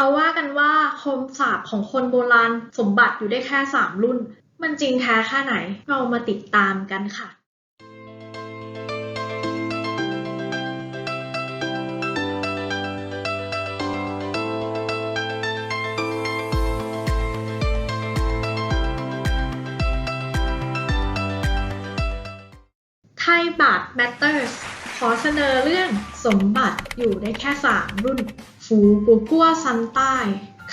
เขาว่ากันว่าคมสาปของคนโบราณสมบัติอยู่ได้แค่ 3 รุ่น มันจริงแท้แค่ไหน เรามาติดตามกันค่ะไทยบาทแมตเตอร์ ขอเสนอเรื่องสมบัติอยู่ได้แค่3รุ่น ฟูปูกัวซันใต้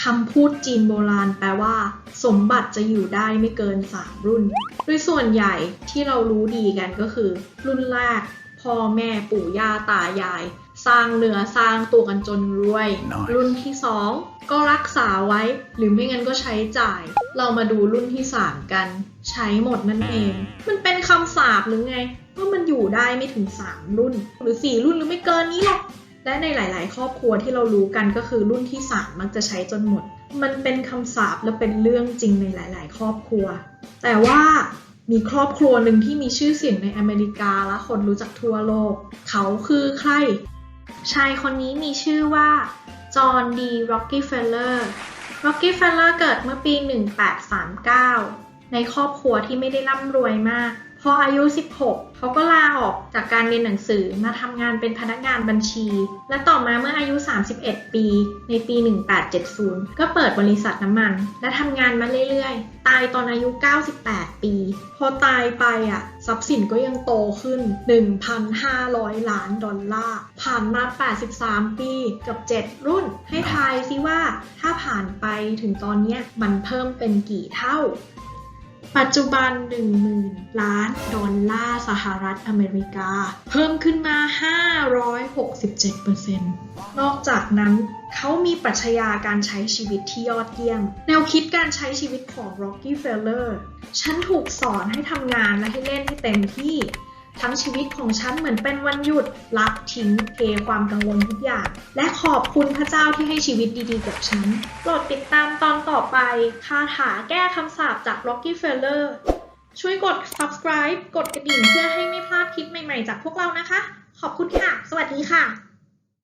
คำพูดจีนโบราณแปลว่า สมบัติจะอยู่ได้ไม่เกิน 3 รุ่น โดยส่วนใหญ่ที่เรารู้ดีกันก็คือ รุ่นแรกพ่อแม่ปู่ย่าตายาย สร้างเนื้อสร้างตัวกันจนรวย Nice รุ่นที่ 2 ก็รักษาไว้ หรือไม่งั้นก็ใช้จ่าย เรามาดูรุ่นที่ 3 กัน ใช้หมดนั่นเอง มันเป็นคำสาปหรือไง ว่ามันอยู่ได้ไม่ถึง 3 รุ่น หรือ 4 รุ่นหรือไม่เกินนี้หรอก และในหลาย ๆ ครอบครัวที่เรารู้กันก็คือรุ่นที่ 3 มักจะใช้จนหมด มันเป็นคำสาปและเป็นเรื่องจริงในหลาย ๆ ครอบครัว แต่ว่ามีครอบครัวหนึ่งที่มีชื่อเสียงในอเมริกาและคนรู้จักทั่วโลก เขาคือใคร ชายคนนี้มีชื่อว่า จอห์นดี ร็อกกี้เฟลเลอร์ ร็อกกี้เฟลเลอร์เกิดเมื่อปี 1839 ในครอบครัวที่ไม่ได้ร่ำรวยมาก พออายุ 16 เขาก็ลาออกจากการเรียนหนังสือมาทำงานเป็นพนักงานบัญชี และต่อมาเมื่ออายุ 31 ปี ในปี 1870 ก็เปิดบริษัทน้ำมัน และทำงานมาเรื่อยๆ ตายตอนอายุ 98 ปี พอตายไปอะทรัพย์สินก็ยังโตขึ้น 1,500 ล้านดอลลาร์ผ่านมา 83 ปีกับ 7 รุ่น ให้ทายซิว่าถ้าผ่านไปถึงตอนนี้มันเพิ่มเป็นกี่เท่า ปัจจุบัน 10,000 ล้านดอลลาร์สหรัฐอเมริกา เพิ่มขึ้นมา 567%นอกจากนั้นเขามีปรัชญาการใช้ชีวิตที่ยอดเยี่ยม แนวคิดการใช้ชีวิตของ Rockefeller ฉันถูกสอนให้ทำงานและให้เล่นให้เต็มที่ ทั้งชีวิตของฉันเหมือนเป็นวันหยุดละทิ้งเทความกังวลทุกอย่าง และขอบคุณพระเจ้าที่ให้ชีวิตดีๆ กับฉัน โปรดติดตามตอนต่อไป คาถาแก้คำสาปจาก Rockefeller ช่วยกด subscribe กดกระดิ่งเพื่อให้ไม่พลาดคลิปใหม่ๆ จากพวกเรานะคะ ขอบคุณค่ะ สวัสดีค่ะ